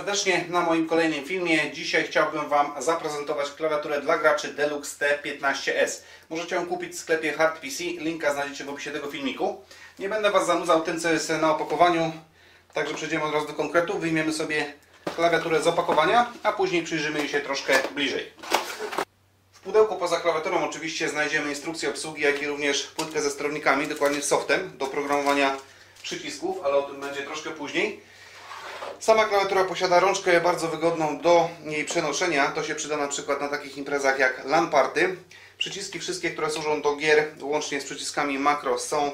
serdecznie na moim kolejnym filmie. Dzisiaj chciałbym Wam zaprezentować klawiaturę dla graczy Deluxe T15S. Możecie ją kupić w sklepie Hard PC, linka znajdziecie w opisie tego filmiku. Nie będę Was zanudzał tym, co jest na opakowaniu, także przejdziemy od razu do konkretu. Wyjmiemy sobie klawiaturę z opakowania, a później przyjrzymy jej się troszkę bliżej. W pudełku poza klawiaturą oczywiście znajdziemy instrukcję obsługi, jak i również płytkę ze sterownikami, dokładnie softem do programowania przycisków, ale o tym będzie troszkę później. Sama klawiatura posiada rączkę bardzo wygodną do jej przenoszenia. To się przyda na przykład na takich imprezach jak LAN Party. Przyciski wszystkie, które służą do gier, łącznie z przyciskami makro, są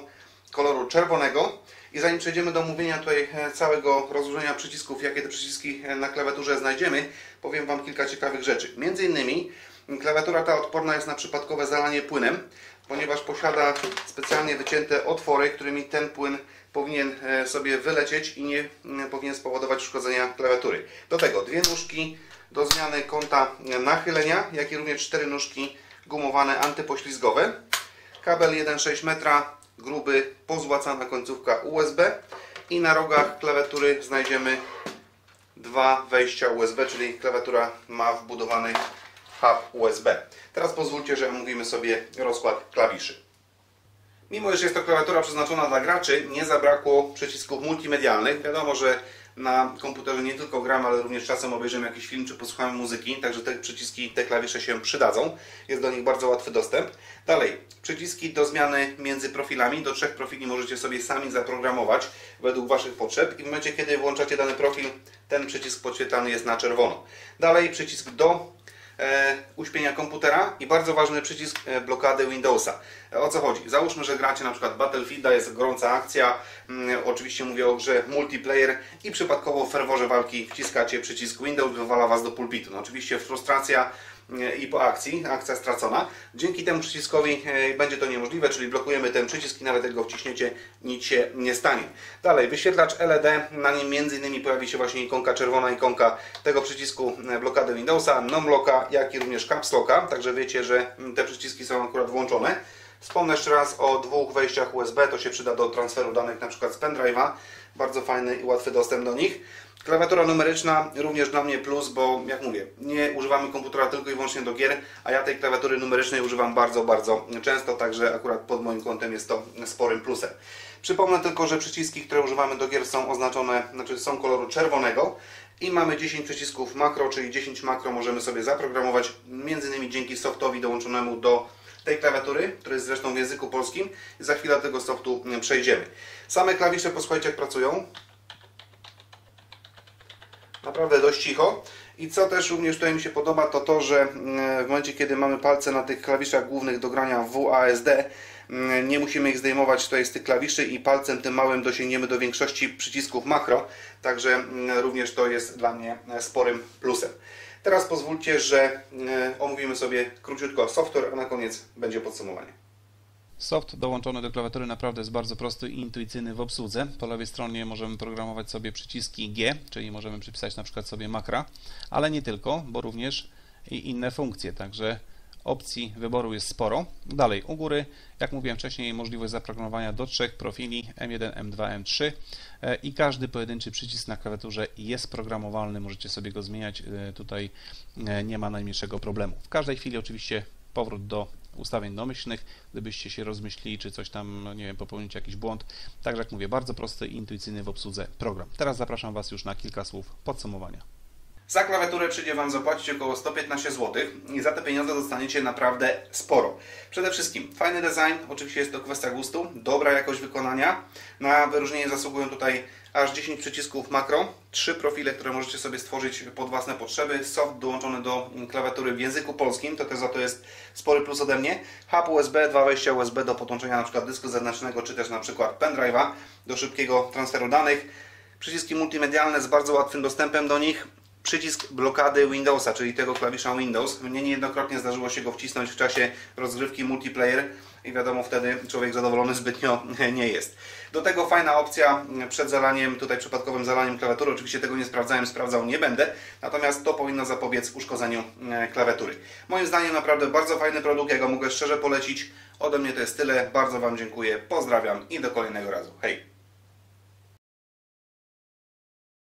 koloru czerwonego. I zanim przejdziemy do omówienia tutaj e, całego rozłożenia przycisków, jakie te przyciski e, na klawiaturze znajdziemy, powiem Wam kilka ciekawych rzeczy. Między innymi klawiatura ta odporna jest na przypadkowe zalanie płynem, ponieważ posiada specjalnie wycięte otwory, którymi ten płyn powinien e, sobie wylecieć i nie powinien spowodować uszkodzenia klawiatury. Do tego dwie nóżki do zmiany kąta nachylenia, jak i również cztery nóżki gumowane antypoślizgowe. Kabel 1,6 metra, gruby, pozłacana końcówka USB i na rogach klawiatury znajdziemy dwa wejścia USB, czyli klawiatura ma wbudowany hub USB. Teraz pozwólcie, że omówimy sobie rozkład klawiszy. Mimo, że jest to klawiatura przeznaczona dla graczy, nie zabrakło przycisków multimedialnych. Wiadomo, że na komputerze nie tylko gramy, ale również czasem obejrzymy jakiś film czy posłuchamy muzyki, także te przyciski, te klawisze się przydadzą. Jest do nich bardzo łatwy dostęp. Dalej, przyciski do zmiany między profilami. Do trzech profili możecie sobie sami zaprogramować według Waszych potrzeb i w momencie, kiedy włączacie dany profil, ten przycisk podświetlany jest na czerwono. Dalej, przycisk do uśpienia komputera i bardzo ważny przycisk e, blokady Windowsa. E, o co chodzi? Załóżmy, że gracie na przykład Battlefielda, jest gorąca akcja, mm, oczywiście mówię o grze multiplayer i przypadkowo w ferworze walki wciskacie przycisk Windows, wywala Was do pulpitu. No, oczywiście frustracja i po akcji, akcja stracona. Dzięki temu przyciskowi e, będzie to niemożliwe, czyli blokujemy ten przycisk i nawet jak go wciśniecie, nic się nie stanie. Dalej, wyświetlacz LED, na nim m.in. pojawi się właśnie ikonka czerwona, ikonka tego przycisku e, blokady Windowsa, non-locka, jak i również caps locka, także wiecie, że te przyciski są akurat włączone. Wspomnę jeszcze raz o dwóch wejściach USB, to się przyda do transferu danych przykład z pendrive'a. Bardzo fajny i łatwy dostęp do nich. Klawiatura numeryczna również dla mnie plus, bo jak mówię, nie używamy komputera tylko i wyłącznie do gier, a ja tej klawiatury numerycznej używam bardzo, bardzo często, także akurat pod moim kątem jest to sporym plusem. Przypomnę tylko, że przyciski, które używamy do gier są oznaczone, znaczy są koloru czerwonego i mamy 10 przycisków makro, czyli 10 makro możemy sobie zaprogramować, między innymi dzięki softowi dołączonemu do tej klawiatury, który jest zresztą w języku polskim. Za chwilę do tego softu przejdziemy. Same klawisze posłuchajcie jak pracują. Naprawdę dość cicho. I co też również tutaj mi się podoba, to to, że mm, w momencie, kiedy mamy palce na tych klawiszach głównych do grania WASD, mm, nie musimy ich zdejmować tutaj z tych klawiszy i palcem tym małym dosięgniemy do większości przycisków makro, także mm, również to jest dla mnie sporym plusem. Teraz pozwólcie, że e, omówimy sobie króciutko software, a na koniec będzie podsumowanie. Soft dołączony do klawiatury naprawdę jest bardzo prosty i intuicyjny w obsłudze. Po lewej stronie możemy programować sobie przyciski G, czyli możemy przypisać na przykład sobie makra, ale nie tylko, bo również i inne funkcje, także opcji wyboru jest sporo. Dalej, u góry, jak mówiłem wcześniej, możliwość zaprogramowania do trzech profili M1, M2, M3 i każdy pojedynczy przycisk na klawiaturze jest programowalny, możecie sobie go zmieniać, e, tutaj e, nie ma najmniejszego problemu. W każdej chwili oczywiście powrót do ustawień domyślnych, gdybyście się rozmyślili, czy coś tam, no nie wiem, popełnić jakiś błąd. Także jak mówię, bardzo prosty i intuicyjny w obsłudze program. Teraz zapraszam Was już na kilka słów podsumowania. Za klawiaturę przyjdzie Wam zapłacić około 115 zł i za te pieniądze dostaniecie naprawdę sporo. Przede wszystkim fajny design, oczywiście jest to kwestia gustu, dobra jakość wykonania. Na wyróżnienie zasługują tutaj aż 10 przycisków makro, 3 profile, które możecie sobie stworzyć pod własne potrzeby, soft dołączony do klawiatury w języku polskim, to też za to jest spory plus ode mnie, hub USB, dwa wejścia USB do podłączenia np. dysku zewnętrznego, czy też np. pendrive'a do szybkiego transferu danych, przyciski multimedialne z bardzo łatwym dostępem do nich, przycisk blokady Windowsa, czyli tego klawisza Windows. Mnie niejednokrotnie zdarzyło się go wcisnąć w czasie rozgrywki multiplayer i wiadomo wtedy człowiek zadowolony zbytnio nie jest. Do tego fajna opcja przed zalaniem, tutaj przypadkowym zalaniem klawiatury. Oczywiście tego nie sprawdzałem, sprawdzał nie będę, natomiast to powinno zapobiec uszkodzeniu e, klawiatury. Moim zdaniem naprawdę bardzo fajny produkt, ja go mogę szczerze polecić. Ode mnie to jest tyle, bardzo Wam dziękuję, pozdrawiam i do kolejnego razu. Hej!